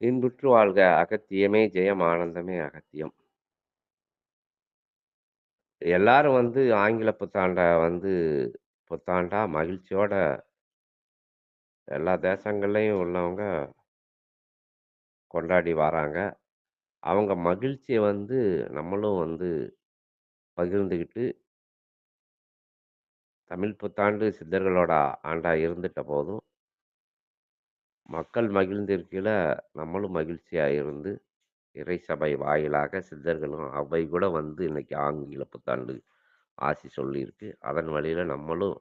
இன்புற்று வாழ்க அகத்தியமே ஜெயம் ஆனந்தமே அகத்தியம். எல்லாரும் வந்து ஆங்கில புத்தாண்ட வந்து புத்தாண்டா மகிழ்ச்சியோட எல்லா தேசங்கள்லையும் உள்ளவங்க கொண்டாடி வராங்க. அவங்க மகிழ்ச்சியை வந்து நம்மளும் வந்து பகிர்ந்துக்கிட்டு தமிழ் புத்தாண்டு சித்தர்களோட ஆண்டாக இருந்துட்ட போதும் மக்கள் மகிழ்ந்திருக்கையில நம்மளும் மகிழ்ச்சியா இருந்து இறை சபை வாயிலாக சித்தர்களும் அவை கூட வந்து இன்னைக்கு ஆங்கில புத்தாண்டு ஆசி சொல்லியிருக்கு. அதன் வழியில நம்மளும்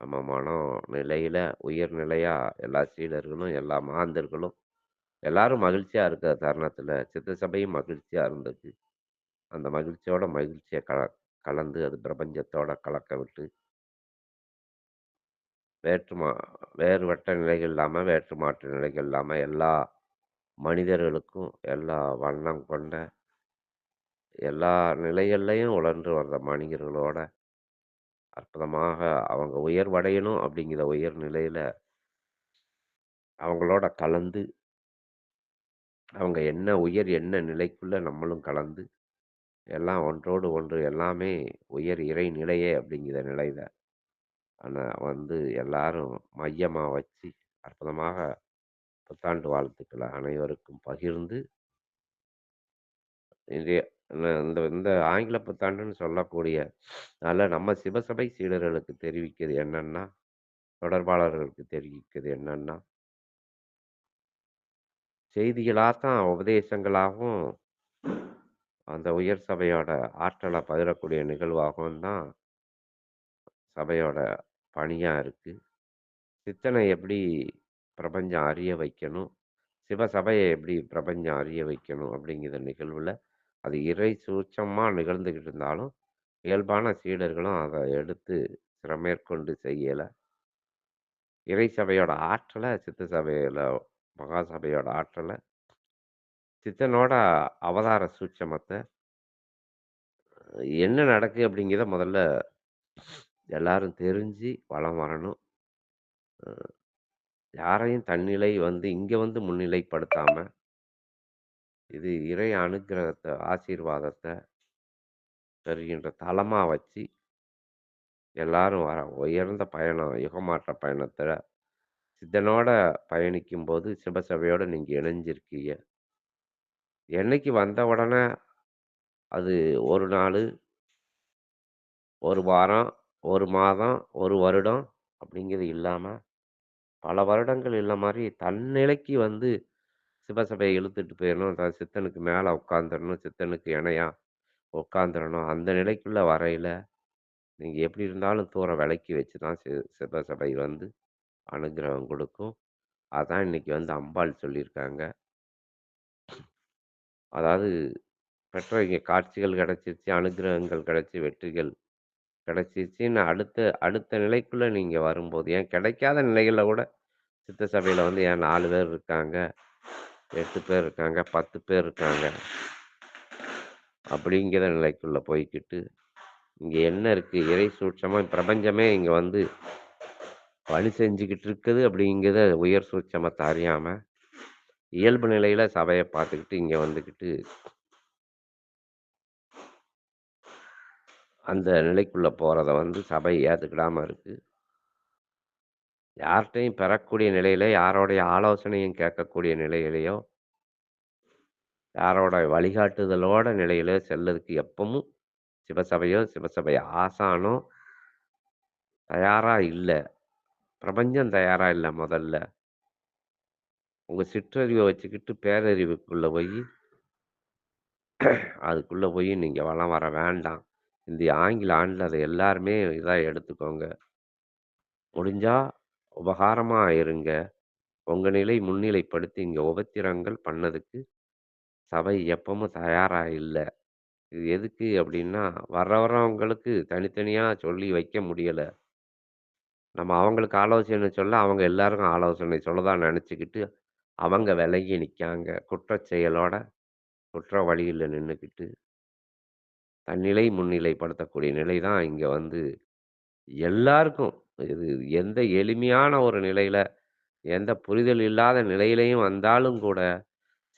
நம்ம மனம் நிலையில உயர்நிலையாக எல்லா சீடர்களும், எல்லா மாந்தர்களும் எல்லாரும் மகிழ்ச்சியா இருக்கிற தருணத்தில் சித்த சபையும் மகிழ்ச்சியா இருந்தது. அந்த மகிழ்ச்சியோட மகிழ்ச்சிய கல கலந்து அது பிரபஞ்சத்தோட கலக்க விட்டு வேற்றுமா வேறுபட்ட நிலைகள் இல்லாமல் வேற்று மாற்று நிலைகள் இல்லாமல் எல்லா மனிதர்களுக்கும் எல்லா வண்ணம் கொண்ட எல்லா நிலைகள்லையும் உழன்று வர்ற மனிதர்களோட அற்புதமாக அவங்க உயர்வடையணும் அப்படிங்கிற உயர் நிலையில அவங்களோட கலந்து அவங்க என்ன உயர் என்ன நிலைக்குள்ள நம்மளும் கலந்து எல்லாம் ஒன்றோடு ஒன்று எல்லாமே உயர் இறை நிலையே அப்படிங்கிற நிலையில ஆனா வந்து எல்லாரும் மையமா வச்சு அற்புதமாக புத்தாண்டு வாழ்த்துக்களை அனைவருக்கும் பகிர்ந்து இன்றைய இந்த இந்த ஆங்கில புத்தாண்டுன்னு சொல்லக்கூடிய அதனால நம்ம சிவசபை சீடர்களுக்கு தெரிவிக்கிறது என்னன்னா தொடர்பாளர்களுக்கு தெரிவிக்கிறது என்னன்னா செய்திகளாகத்தான் உபதேசங்களாகவும் அந்த உயர் சபையோட ஆற்றலை பகிரக்கூடிய நிகழ்வாகவும் தான் சபையோட பணியாக இருக்குது சித்தனை எப்படி பிரபஞ்சம் அறிய வைக்கணும்? சிவசபையை எப்படி பிரபஞ்சம் அறிய வைக்கணும்? அப்படிங்கிற நிகழ்வில் அது இறை சூட்சமாக நிகழ்ந்துக்கிட்டு இருந்தாலும் இயல்பான சீடர்களும் அதை எடுத்து சிறமேற்கொண்டு செய்யலை. இறை சபையோட ஆற்றலை சித்த சபையில் மகா சபையோட ஆற்றலை சித்தனோட அவதார சூட்சமத்தை என்ன நடக்குது அப்படிங்கிறத முதல்ல எல்லாரும் தெரிஞ்சு வளம் வரணும். யாரையும் தன்னிலை வந்து இங்க வந்து முன்னிலைப்படுத்தாம இது இறை அனுக்கிரகத்தை ஆசீர்வாதத்தை தருகின்ற தளமாக வச்சு எல்லாரும் வர உயர்ந்த பயணம் யுகமாற்ற பயணத்துல சித்தனோட பயணிக்கும் போது சிவசபையோட நீங்க இணைஞ்சிருக்கீங்க. என்னைக்கு வந்த உடனே அது ஒரு நாள் ஒரு வாரம் ஒரு மாதம் ஒரு வருடம் அப்படிங்கிறது இல்லாம பல வருடங்கள் இல்ல மாதிரி தன்னிலைக்கு வந்து சிவசபையை இழுத்துட்டு போயிடணும் தான் சித்தனுக்கு மேல உட்காந்துடணும் சித்தனுக்கு இணையா உட்காந்துடணும் அந்த நிலைக்குள்ள வரையில நீங்க எப்படி இருந்தாலும் தூரம் விலக்கி வச்சு தான் சி சிவசபை வந்து அனுகிரகம் கொடுக்கும். அதான் இன்னைக்கு வந்து அம்பாள் சொல்லியிருக்காங்க. அதாவது பெற்ற இங்கே காட்சிகள் கிடைச்சிருச்சு அனுகிரகங்கள் கிடச்சி வெற்றிகள் கிடைச்சிருச்சுன்னு அடுத்த அடுத்த நிலைக்குள்ள நீங்க வரும்போது ஏன் கிடைக்காத நிலைகள்ல கூட சித்த சபையில வந்து ஏன் நாலு பேர் இருக்காங்க எட்டு பேர் இருக்காங்க பத்து பேர் இருக்காங்க அப்படிங்கிற நிலைக்குள்ள போய்கிட்டு இங்க என்ன இருக்கு? இறை சூட்சமா பிரபஞ்சமே இங்க வந்து பணி செஞ்சுக்கிட்டு இருக்குது அப்படிங்கிறத உயர் சூட்சமத்தை அறியாம இயல்பு நிலையில சபையை பார்த்துக்கிட்டு இங்க வந்துக்கிட்டு அந்த நிலைக்குள்ள போகிறத வந்து சபை ஏத்துக்கிடாம இருக்கு. யார்கிட்டையும் பெறக்கூடிய நிலையில யாரோடைய ஆலோசனையும் கேட்கக்கூடிய நிலையிலையோ யாரோட வழிகாட்டுதலோட நிலையில செல்லதுக்கு எப்பவும் சிவசபையோ சிவசபை ஆசானோ தயாரா இல்லை. பிரபஞ்சம் தயாரா இல்லை முதல்ல. உங்க சிற்றறிவை வச்சுக்கிட்டு பேரறிவுக்குள்ள போய் அதுக்குள்ள போய் நீங்க வளம் வர வேண்டாம். இந்த ஆங்கில ஆண்டில் அதை எல்லாருமே இதாக எடுத்துக்கோங்க. முடிஞ்சா உபகாரமாக இருங்க. உங்கள் நிலை முன்னிலைப்படுத்தி இங்கே உபத்திரங்கள் பண்ணதுக்கு சபை எப்பவும் தயாராக இல்லை. இது எதுக்கு அப்படின்னா வர வர்றவங்களுக்கு தனித்தனியாக சொல்லி வைக்க முடியலை. நம்ம அவங்களுக்கு ஆலோசனை சொல்ல அவங்க எல்லாருக்கும் ஆலோசனை சொல்லதான் நினச்சிக்கிட்டு அவங்க விலகி நிற்காங்க குற்றச் செயலோட குற்ற வழியில் நின்றுக்கிட்டு நிலை முன்னிலைப்படுத்தக்கூடிய நிலை தான் இங்க வந்து எல்லாருக்கும் இது எந்த எளிமையான ஒரு நிலையில எந்த புரிதல் இல்லாத நிலையிலையும் வந்தாலும் கூட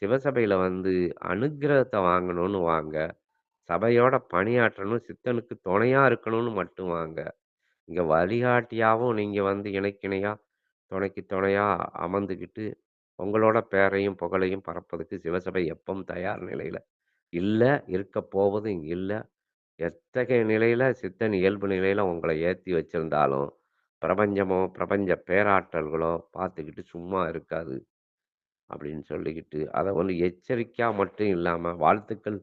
சிவசபையில வந்து அனுக்கிரகத்த வாங்கணும்னு வாங்க. சபையோட பணியாற்றணும், சித்தனுக்கு துணையா இருக்கணும்னு மட்டும் வாங்க. இங்க வழிகாட்டியாவும் நீங்க வந்து இணைக்கிணையா, துணைக்கு துணையா அமர்ந்துகிட்டு, உங்களோட பேரையும், புகழையும் பரப்பதுக்கு சிவசபை எப்பவும் தயார் நிலையில இல்லை இருக்க போவதும் இல்லை எத்தகைய நிலையில் சித்தன் இயல்பு நிலையில் உங்களை ஏற்றி வச்சிருந்தாலும், பிரபஞ்சமோ, பிரபஞ்ச பேராற்றல்களோ பார்த்துக்கிட்டு சும்மா இருக்காது. அப்படின்னு சொல்லிக்கிட்டு, அதை வந்து எச்சரிக்கையாக மட்டும் இல்லாமல் வாழ்த்துக்கள்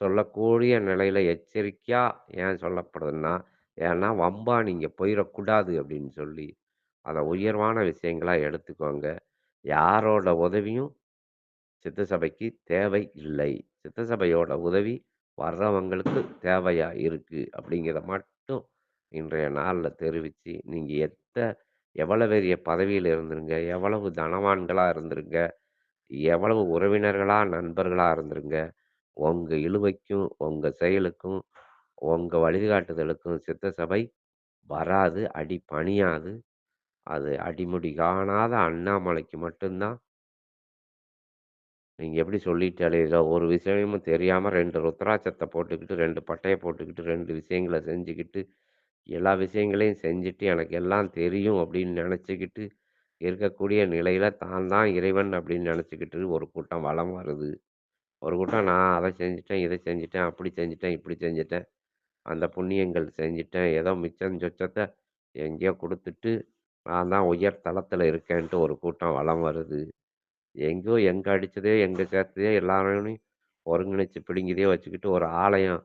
சொல்லக்கூடிய நிலையில் எச்சரிக்கையாக ஏன் சொல்லப்படுதுன்னா, ஏன்னா வம்பா நீங்கள் போயிடக்கூடாது அப்படின்னு சொல்லி, அதை உயர்வான விஷயங்களாக எடுத்துக்கோங்க. யாரோட உதவியும் சித்த சபைக்கு தேவை இல்லை. சித்த சபையோட உதவி வர்றவங்களுக்கு தேவையா இருக்கு. அப்படிங்கிறத மட்டும் இன்றைய நாளில் தெரிவித்து நீங்கள் எத்த எவ்வளவு பெரிய பதவியில் இருந்துருங்க, எவ்வளவு தனவான்களாக இருந்துருங்க, எவ்வளவு உறவினர்களாக நண்பர்களாக இருந்துருங்க. உங்கள் இழுவைக்கும், உங்கள் செயலுக்கும், உங்கள் வழிகாட்டுதலுக்கும் சித்த சபை வராது, அடி பணியாது. அது அடிமுடி காணாத அண்ணாமலைக்கு மட்டும்தான் நீங்கள் எப்படி சொல்லிட்டாலே ஏதோ ஒரு விஷயமும் தெரியாமல் ரெண்டு ருத்ராட்சத்தை போட்டுக்கிட்டு, ரெண்டு பட்டையை போட்டுக்கிட்டு, ரெண்டு விஷயங்களை செஞ்சுக்கிட்டு, எல்லா விஷயங்களையும் செஞ்சுட்டு, எனக்கு எல்லாம் தெரியும் அப்படின்னு நினச்சிக்கிட்டு இருக்கக்கூடிய நிலையில் தான் தான் இறைவன் அப்படின்னு நினச்சிக்கிட்டு ஒரு கூட்டம் வலம் வருது. ஒரு கூட்டம் நான் அதை செஞ்சுட்டேன், இதை செஞ்சுட்டேன், அப்படி செஞ்சுட்டேன், இப்படி செஞ்சுட்டேன். அந்த புண்ணியங்கள் செஞ்சுட்டேன். ஏதோ மிச்சம் சொச்சத்தை எங்கேயோ கொடுத்துட்டு நான் தான் உயர் தளத்தில் இருக்கேன்ட்டு ஒரு கூட்டம் வலம் வருது. எங்கோ எங்க அடித்ததே எங்கே சேர்த்ததே எல்லாரையும் ஒருங்கிணைச்சு பிடுங்கிதே வச்சுக்கிட்டு ஒரு ஆலயம்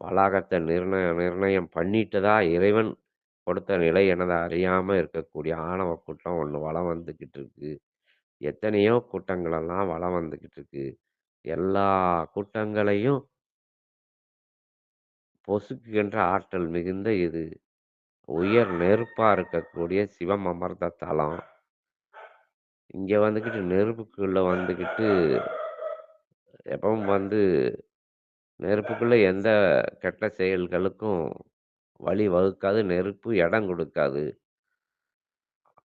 வளாகத்தை நிர்ணயம் நிர்ணயம் பண்ணிட்டதா இறைவன் கொடுத்த நிலை எனது அறியாமல் இருக்கக்கூடிய ஆணவ கூட்டம் ஒன்று வலம் வந்துக்கிட்டு இருக்கு. எத்தனையோ கூட்டங்களெல்லாம் வலம் வந்துக்கிட்டு இருக்கு. எல்லா கூட்டங்களையும் பொசுக்குகின்ற ஆற்றல் மிகுந்த இது. உயர் நெருப்பாக இருக்கக்கூடிய சிவம் அமர்ந்த தலம். இங்கே வந்துக்கிட்டு நெருப்புக்குள்ளே வந்துக்கிட்டு எப்பவும் வந்து நெருப்புக்குள்ளே எந்த கெட்ட செயல்களுக்கும் வழி வகுக்காது. நெருப்பு இடம் கொடுக்காது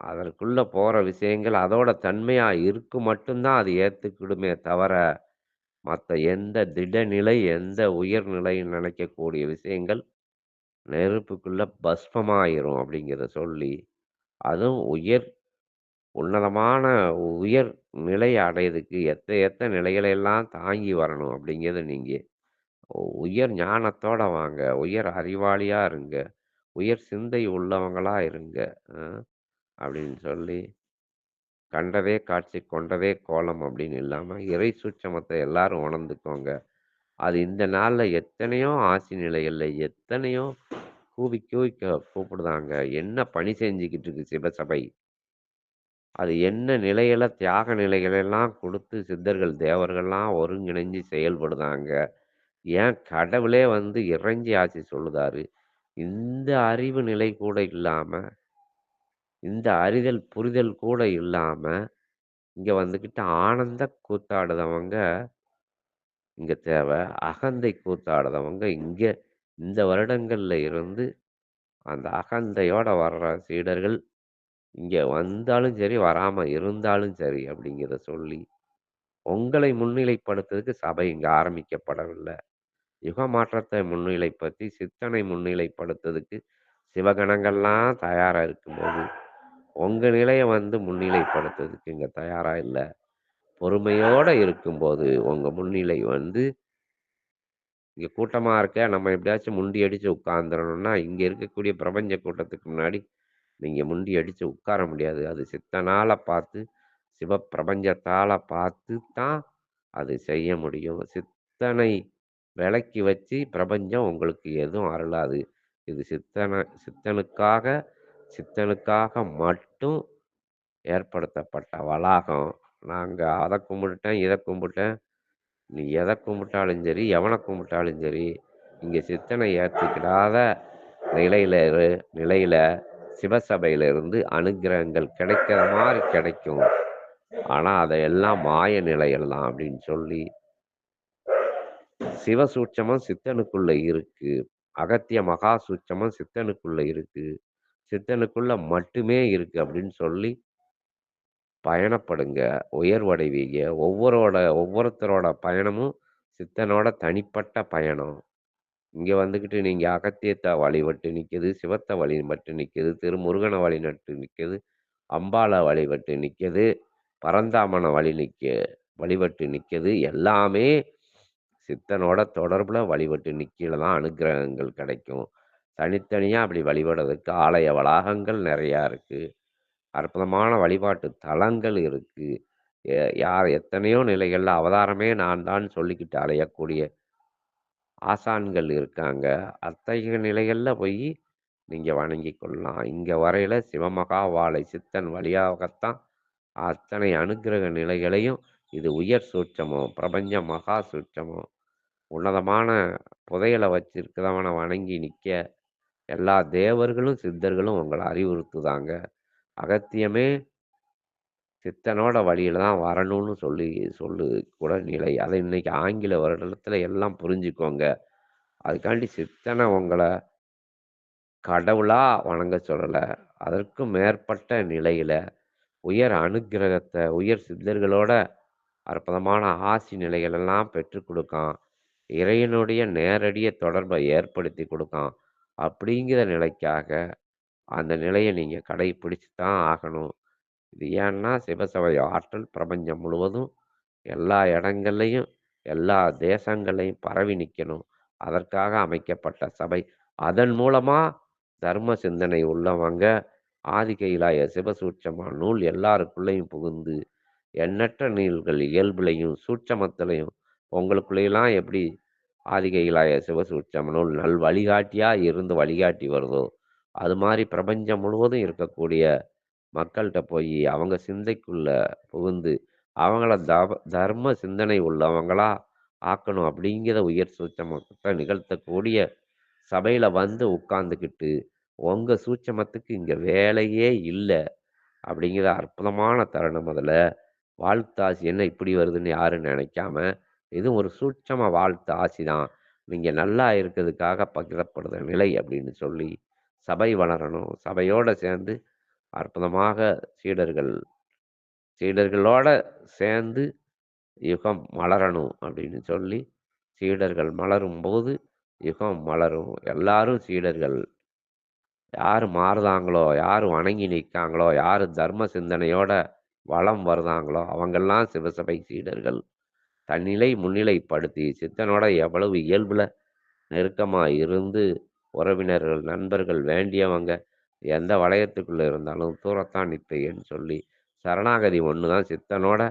அதற்குள்ளே போகிற விஷயங்கள் அதோட தன்மையாக இருக்கும் மட்டும்தான் அது ஏற்றுக்கிடுமே தவிர, மற்ற எந்த திடநிலை, எந்த உயர்நிலைன்னு நினைக்கக்கூடிய விஷயங்கள் நெருப்புக்குள்ளே பஸ்பமாயிரும் அப்படிங்கிறத சொல்லி, அதுவும் உயர் உன்னதமான உயர் நிலை அடையதுக்கு எத்த எத்த நிலைகளை எல்லாம் தாங்கி வரணும் அப்படிங்கிறத நீங்கள் உயர் ஞானத்தோட வாங்க. உயர் அறிவாளியா இருங்க. உயர் சிந்தை உள்ளவங்களா இருங்க. அ அப்படின்னு சொல்லி, கண்டதே காட்சி கொண்டதே கோலம் அப்படின்னு இல்லாம, இறை சூட்சமத்த எல்லாரும் உணர்ந்துக்கோங்க. அது இந்த நாள்ல எத்தனையோ ஆசி நிலைகள்ல எத்தனையோ கூவி கூவி க கூப்பிடுதாங்க. என்ன பணி செஞ்சுக்கிட்டு இருக்கு சிவசபை. அது என்ன நிலையில தியாக நிலைகளெல்லாம் கொடுத்து சித்தர்கள், தேவர்கள்லாம் ஒருங்கிணைஞ்சு செயல்படுதாங்க. ஏன் கடவுளே வந்து இறைஞ்சி ஆசி சொல்லுதாரு. இந்த அறிவு நிலை கூட இல்லாம, இந்த அறிதல், புரிதல் கூட இல்லாம, இங்க வந்துக்கிட்டு ஆனந்த கூத்தாடுதவங்க இங்க தேவை அகந்தை கூத்தாடுதவங்க இங்க இந்த வருடங்கள்ல இருந்து, அந்த அகந்தையோட வர்ற சீடர்கள் இங்கே வந்தாலும் சரி, வராம இருந்தாலும் சரி அப்படிங்கிறத சொல்லி, உங்களை முன்னிலைப்படுத்துறதுக்கு சபை இங்க ஆரம்பிக்கப்படவில்ல. யுக மாற்றத்தை முன்னிலைப்படுத்தி, சித்தனை முன்னிலைப்படுத்துறதுக்கு சிவகணங்கள்லாம் தயாரா இருக்கும்போது, உங்க நிலைய வந்து முன்னிலைப்படுத்துறதுக்கு இங்க தயாரா இல்ல. பொறுமையோட இருக்கும்போது, உங்க முன்னிலை வந்து இங்க கூட்டமா இருக்க, நம்ம எப்படியாச்சும் முண்டி அடிச்சு உட்கார்ந்துரணும்னா, இங்க இருக்கக்கூடிய பிரபஞ்ச கூட்டத்துக்கு முன்னாடி நீங்கள் முண்டி அடித்து உட்கார முடியாது. அது சித்தனால பார்த்து, சிவப்பிரபஞ்சத்தால் பார்த்து தான் அது செய்ய முடியும். சித்தனை விளக்கி வச்சு பிரபஞ்சம் உங்களுக்கு எதுவும் அருளாது. இது சித்தனை சித்தனுக்காக சித்தனுக்காக மட்டும் ஏற்படுத்தப்பட்ட வளாகம். நாங்கள் அதை கும்பிட்டுட்டேன், இதை கும்பிட்டேன். நீ எதை கும்பிட்டாலும் சரி, எவனை கும்பிட்டாலும் சரி, இங்கே சித்தனை ஏற்றுக்கிடாத நிலையில நிலையில் நிலையில சிவசபையில இருந்து அனுக்கிரகங்கள் கிடைக்கிற மாதிரி கிடைக்கும். ஆனா, அதையெல்லாம் மாய நிலையெல்லாம் அப்படின்னு சொல்லி சிவ சூட்சமம் சித்தனுக்குள்ள இருக்கு. அகத்திய மகா சூட்சமம் சித்தனுக்குள்ள இருக்கு. சித்தனுக்குள்ள மட்டுமே இருக்கு அப்படின்னு சொல்லி பயணப்படுங்க. உயர்வடைவீங்க. ஒவ்வொரோட ஒவ்வொருத்தரோட பயணமும் சித்தனோட தனிப்பட்ட பயணம். இங்க வந்துகிட்டு நீங்க அகத்தியத்தை வழிபட்டு நிக்குது, சிவத்த வழிபட்டு நிக்குது, வழி வழிநட்டு நிக்குது, அம்பாள வழிபட்டு நிக்குது, பரந்தாமனை வழி நிக்க வழிபட்டு நிக்குது. எல்லாமே சித்தனோட தொடர்புல வழிபட்டு நிக்கையில தான் அனுக்கிரகங்கள் கிடைக்கும். தனித்தனியா அப்படி வழிபடுறதுக்கு ஆலய வளாகங்கள் நெறையா இருக்கு. அற்புதமான வழிபாட்டு தலங்கள் இருக்கு. எ யார் எத்தனையோ நிலைகள்ல அவதாரமே நான் தான் சொல்லிக்கிட்டு அலையக்கூடிய ஆசான்கள் இருக்காங்க. அத்தகைய நிலைகளில் போய் நீங்கள் வணங்கிக் கொள்ளலாம். இங்கே வரையில சிவமகா வாழை சித்தன் வழியாகத்தான் அத்தனை அனுக்கிரக நிலைகளையும் இது உயர் சூட்சமம், பிரபஞ்ச மகா சூட்சமம். உன்னதமான புதையலை வச்சிருக்கிறவனை வணங்கி நிற்க எல்லா தேவர்களும், சித்தர்களும் உங்களை அறிவுறுத்துதாங்க. அகத்தியமே சித்தனோட வழியில தான் வரணும்னு சொல்லி சொல்லு கூட நிலை. அதை இன்னைக்கு ஆங்கில வருடத்துல எல்லாம் புரிஞ்சுக்கோங்க. அதுக்காண்டி சித்தனை உங்களை கடவுளா வணங்க சொல்லலை அதற்கும் மேற்பட்ட நிலையில உயர் அனுகிரகத்தை உயர் சித்தர்களோட அற்புதமான ஆசி நிலைகள் எல்லாம் கொடுக்கான் இறையனுடைய இறைவனுடைய நேரடிய தொடர்பை ஏற்படுத்தி கொடுக்கான் அப்படிங்கிற நிலைக்காக அந்த நிலையை நீங்கள் கடைபிடிச்சு தான் ஆகணும். இது ஏன்னா சிவசபை ஆற்றல் பிரபஞ்சம் முழுவதும் எல்லா இடங்கள்லையும் எல்லா தேசங்களையும் பரவி நிற்கணும் அதற்காக அமைக்கப்பட்ட சபை. அதன் மூலமா தர்ம சிந்தனை உள்ளவங்க ஆதிக்கையிலாய சிவசூட்சமா நூல் எல்லாருக்குள்ளேயும் புகுந்து, எண்ணற்ற நூல்கள் இயல்புலையும் சூட்சமத்திலையும் உங்களுக்குள்ளேயெல்லாம் எப்படி ஆதி சிவசூட்சம் நூல் நல் வழிகாட்டியா இருந்து வழிகாட்டி வருதோ, அது மாதிரி பிரபஞ்சம் முழுவதும் இருக்கக்கூடிய மக்கள்கிட்ட போய் அவங்க சிந்தைக்குள்ள புகுந்து, அவங்கள தவ தர்ம சிந்தனை உள்ளவங்களா ஆக்கணும் அப்படிங்கிற உயர் சூட்சமத்தை நிகழ்த்தக்கூடிய சபையில் வந்து உட்காந்துக்கிட்டு உங்கள் சூட்சமத்துக்கு இங்கே வேலையே இல்லை அப்படிங்கிற அற்புதமான தருணம் அதில் வாழ்த்தாசி என்ன இப்படி வருதுன்னு யாரும் நினைக்காம இதுவும் ஒரு சூட்சம வாழ்த்து ஆசி தான். நீங்கள் நல்லா இருக்கிறதுக்காக பகிரப்படுற நிலை அப்படின்னு சொல்லி, சபை வளரணும். சபையோடு சேர்ந்து அற்புதமாக சீடர்கள் சீடர்களோட சேர்ந்து யுகம் மலரணும் அப்படின்னு சொல்லி, சீடர்கள் மலரும் போது யுகம் மலரும். எல்லாரும் சீடர்கள். யார் மாறுதாங்களோ, யார் வணங்கி நிற்காங்களோ யார் தர்ம சிந்தனையோட வலம் வருதாங்களோ, அவங்கெல்லாம் சிவசபை சீடர்கள். தன்னிலை முன்னிலைப்படுத்தி சித்தனோட எவ்வளவு இயல்பில் நெருக்கமாக இருந்து, உறவினர்கள், நண்பர்கள், வேண்டியவங்க எந்த வளையத்துக்குள்ளே இருந்தாலும் தூரத்தான் நிற்பேன்னு சொல்லி, சரணாகதி ஒன்று தான் சித்தனோட,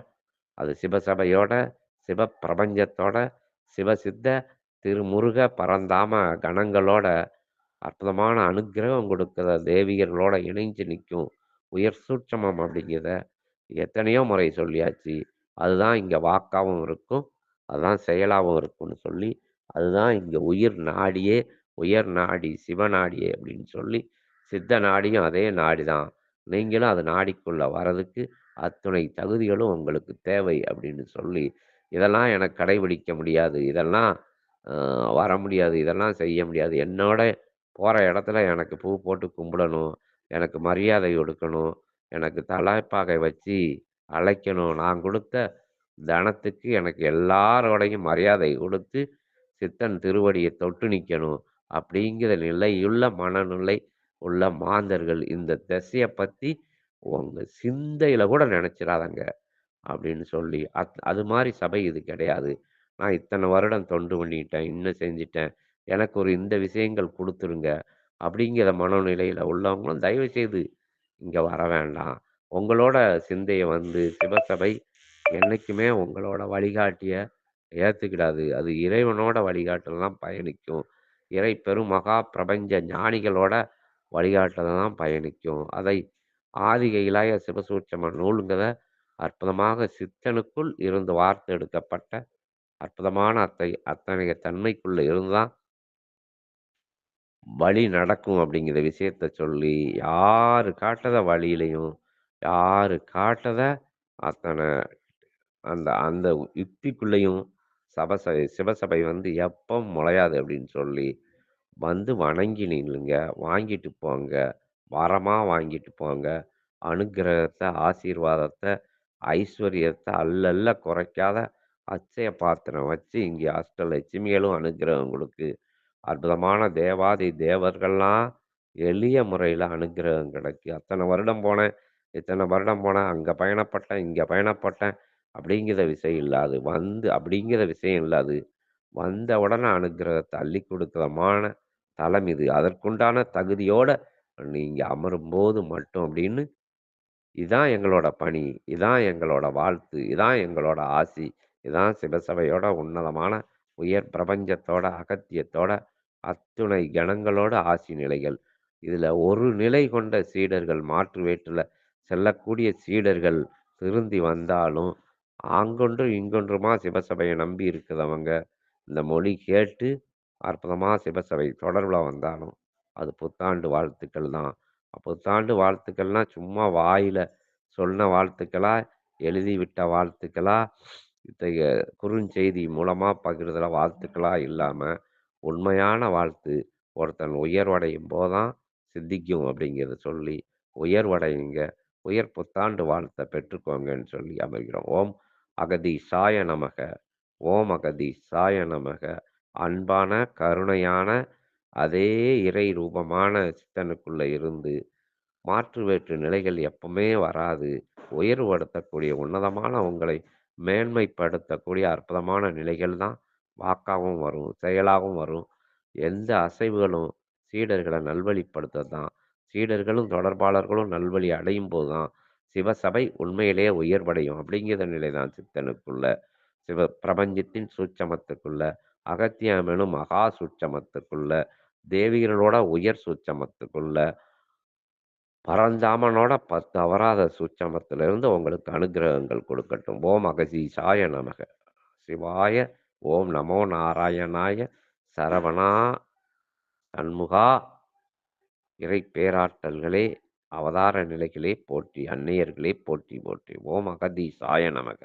அது சிவசபையோட, சிவப்பிரபஞ்சத்தோட, சிவசித்த, திருமுருக, பரந்தாம கணங்களோட அற்புதமான அனுக்கிரகம் கொடுக்கிற தேவியர்களோட இணைஞ்சு நிற்கும் உயர் சூட்சமம் அப்படிங்கிறத எத்தனையோ முறை சொல்லியாச்சு. அதுதான் இங்கே வாக்காவும் இருக்கும். அதுதான் செயலாகவும் இருக்கும்னு சொல்லி, அதுதான் இங்கே உயிர் நாடியே, உயர் நாடி, சிவநாடியே அப்படின்னு சொல்லி, சித்த நாடியும் அதே நாடி தான். நீங்களும் அது நாடிக்குள்ள வரதுக்கு அத்துணை தகுதிகளும் உங்களுக்கு தேவை அப்படின்னு சொல்லி, இதெல்லாம் எனக்கு கடைபிடிக்க முடியாது. இதெல்லாம் வர முடியாது. இதெல்லாம் செய்ய முடியாது. என்னோட போகிற இடத்துல எனக்கு பூ போட்டு கும்பிடணும். எனக்கு மரியாதை கொடுக்கணும். எனக்கு தலைப்பாகை வச்சு அழைக்கணும். நான் கொடுத்த தனத்துக்கு எனக்கு எல்லாரோடையும் மரியாதை கொடுத்து சித்தன் திருவடியை தொட்டு நிற்கணும் அப்படிங்கிற நிலையுள்ள மனநிலை உள்ள மாந்தர்கள் இந்த திசையை பற்றி உங்க சிந்தையில் கூட நினச்சிடாதங்க அப்படின்னு சொல்லி, அத் அது மாதிரி சபை இது கிடையாது. நான் இத்தனை வருடம் தொண்டு பண்ணிட்டேன். இன்னும் செஞ்சுட்டேன். எனக்கு ஒரு இந்த விஷயங்கள் கொடுத்துருங்க அப்படிங்கிற மனநிலையில் உள்ளவங்களும் தயவு செய்து இங்கே வர வேண்டாம். உங்களோட சிந்தையை வந்து சிவசபை என்றைக்குமே உங்களோட வழிகாட்டிய ஏற்றுக்கிடாது அது இறைவனோட வழிகாட்டல் பயணிக்கும். இறை பெரும் மகா பிரபஞ்ச ஞானிகளோட வழிகாட்டல்ல தான் பயணிக்கும். அதை ஆதிக இலாய சிவசூட்சம நூலுங்கத அற்புதமாக சித்தனுக்குள் இருந்து வார்த்தெடுக்கப்பட்ட அற்புதமான அத்தை அத்தனைய தன்மைக்குள்ள இருந்து தான் வழி நடக்கும் அப்படிங்கிற விஷயத்த சொல்லி, யாரு காட்டத வழியிலையும் யாரு காட்டத அத்தனை அந்த அந்த யுக்திக்குள்ளேயும் சபசபை சிவசபை வந்து எப்போ முளையாது அப்படின்னு சொல்லி, வந்து வணங்கி நில்லுங்க. வாங்கிட்டு போங்க. வரமா வாங்கிட்டு போங்க. அனுக்கிரகத்த, ஆசீர்வாதத்த, ஐஸ்வர்யத்த அல்லல்ல குறைக்காத அட்சய பாத்திரம் வச்சு இங்கே அஷ்டலட்சுமிகளும் அனுக்கிரகம் குடுக்கு. அற்புதமான தேவாதி தேவர்கள்லாம் எளிய முறையில அனுக்கிரகம் கிடைக்கு. அத்தனை வருடம் போனேன், இத்தனை வருடம் போனேன், அங்க பயணப்பட்டேன், இங்க பயணப்பட்டேன் அப்படிங்கிற விஷயம் இல்ல. அது வந்து அப்படிங்கிற விஷயம் இல்ல அது. வந்த உடனே அனுக்கிரகத்த அள்ளி குடுக்கிறமான தலம் இது. அதற்குண்டான தகுதியோட நீங்கள் அமரும்போது மட்டும் அப்படின்னு, இதான் எங்களோட பணி, இதான் எங்களோட வாழ்த்து, இதான் எங்களோட ஆசி, இதான் சிவசபையோட உன்னதமான உயர் பிரபஞ்சத்தோட, அகத்தியத்தோட, அத்துணை கணங்களோட ஆசி நிலைகள். இதில் ஒரு நிலை கொண்ட சீடர்கள் மாற்று வேற்றில் செல்லக்கூடிய சீடர்கள் திருந்தி வந்தாலும், ஆங்கொன்றும் இங்கொன்றுமா சிவசபையை நம்பி இருக்கிறவங்க, இந்த மொழி கேட்டு அற்புதமாக சிவசபை தொடர்பில் வந்தாலும், அது புத்தாண்டு வாழ்த்துக்கள் தான். புத்தாண்டு வாழ்த்துக்கள்னால் சும்மா வாயில் சொன்ன வாழ்த்துக்களா, எழுதி விட்ட வாழ்த்துக்களா, இத்தகைய குறுஞ்செய்தி மூலமாக பகிர்தல வாழ்த்துக்களா இல்லாமல் உண்மையான வாழ்த்து ஒருத்தன் உயர்வடையும் போதான் சித்திக்கும் அப்படிங்கிறத சொல்லி, உயர்வடையுங்க, உயர் புத்தாண்டு வாழ்த்தை பெற்றுக்கோங்கன்னு சொல்லி அமர்கிறோம். ஓம் அகதி சாய நமக. ஓம் அகதி சாய நமக. அன்பான, கருணையான அதே இறை ரூபமான சித்தனுக்குள்ள இருந்து, மாற்று வேற்று நிலைகள் எப்பவுமே வராது. உயர்வுபடுத்தக்கூடிய உன்னதமான உங்களை மேன்மைப்படுத்தக்கூடிய அற்புதமான நிலைகள் தான் வாக்காவும் வரும், செயலாகவும் வரும். எந்த அசைவுகளும் சீடர்கள நல்வழிப்படுத்த தான். சீடர்களும், தொடர்பாளர்களும் நல்வழி அடையும்போது தான், சிவசபை உண்மையிலேயே உயர்வடையும் அப்படிங்கிற நிலைதான் சித்தனுக்குள்ள. சிவ பிரபஞ்சத்தின் சூட்சமத்துக்குள்ள, அகத்தியம் மகா சுட்சமத்துக்குள்ள தேவிகளோட உயர் சுட்சமத்துக்குள்ள பரந்தாமனோட பத்து அவராத சுட்சமத்திலிருந்து உங்களுக்கு அனுக்கிரகங்கள் கொடுக்கட்டும். ஓம் சாய நமக. சிவாய ஓம் நமோ நாராயணாய சரவணா சண்முகா இறை பேராற்றல்களே, அவதார நிலைகளே போற்றி, அன்னையர்களே போற்றி போற்றி. ஓம் அகதி சாய நமக.